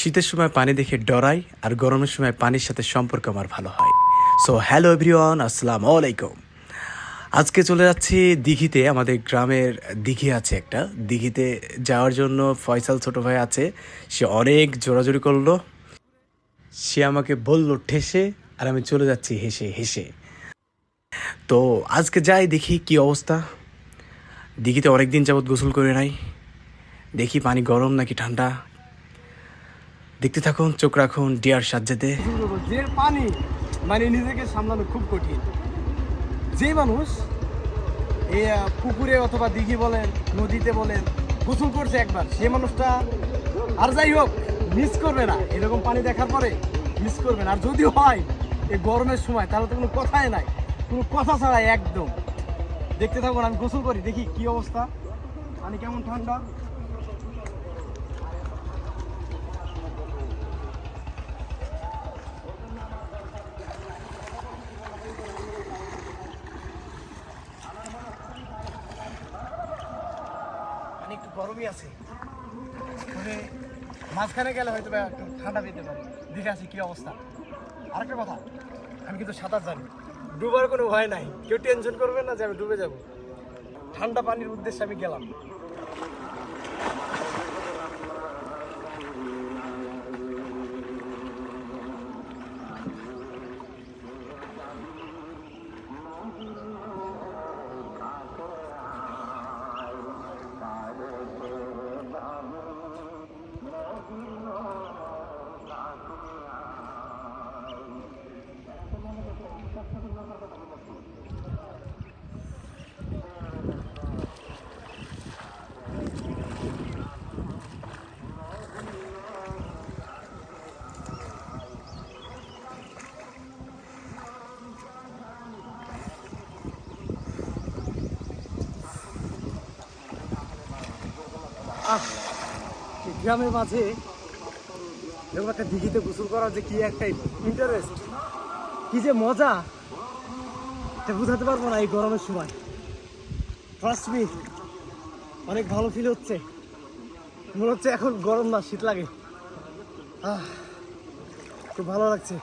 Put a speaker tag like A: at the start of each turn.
A: শীতের সময় পানি দেখে ডরাই আর গরমের সময় পানির সাথে সম্পর্ক আমার ভালো হয়। সো হ্যালো এভরিওয়ান আসসালাম আলাইকুম। আজকে চলে যাচ্ছি দিঘিতে, আমাদের গ্রামের দিঘি আছে একটা। দিঘিতে যাওয়ার জন্য ফয়সাল ছোট ভাই আছে। সে অনেক জোরাজোরি করল। সে আমাকে বলল, ঠেসে, আর আমি চলে যাচ্ছি হেসে হেসে। তো, আজকে যাই দেখি কি অবস্থা। দিঘিতে অনেকদিন যাবৎ গোসল করে নাই। দেখি পানি গরম নাকি ঠান্ডা। দেখতে থাকুন, চোখ রাখুন, ডিয়ার
B: করব। যে পানি মানে নিজেকে সামলানো খুব কঠিন। যে মানুষ এই পুকুরে অথবা দিঘি বলেন, নদীতে বলেন, গোসল করছে একবার, সে মানুষটা আর যাই হোক মিস করবে না। এরকম পানি দেখার পরে মিস করবে না। আর যদি হয়, এই গরমের সময়, তাহলে তো কোনো কথাই নাই। কোনো কথা ছাড়াই একদম। দেখতে থাকুন, আমি গোসল করি, দেখি কি অবস্থা। পানি কেমন ঠান্ডা? গরমই আছে। তবে মাঝখানে গেলে হয়তো একটু ঠান্ডা পেতে পারে। দেখে আসি কী অবস্থা। আরেকটা কথা, আমি কিন্তু সাঁতার জানি। ডুবার কোনো ভয় নাই। কেউ টেনশন করবে না যে আমি ডুবে যাব। ঠান্ডা পানির উদ্দেশ্যে আমি গেলাম। গ্রামের মাঝে একটা দিঘিতে গোসল করার যে কি একটা ইন্টারেস্ট কি যে মজা, এটা বুঝাতে পারব না এই গরমের সময়। ফার্স্ট মি অনেক ভালো ফিল হচ্ছে। মনে হচ্ছে এখন গরম না, শীত লাগে। আহ, খুব ভালো লাগছে।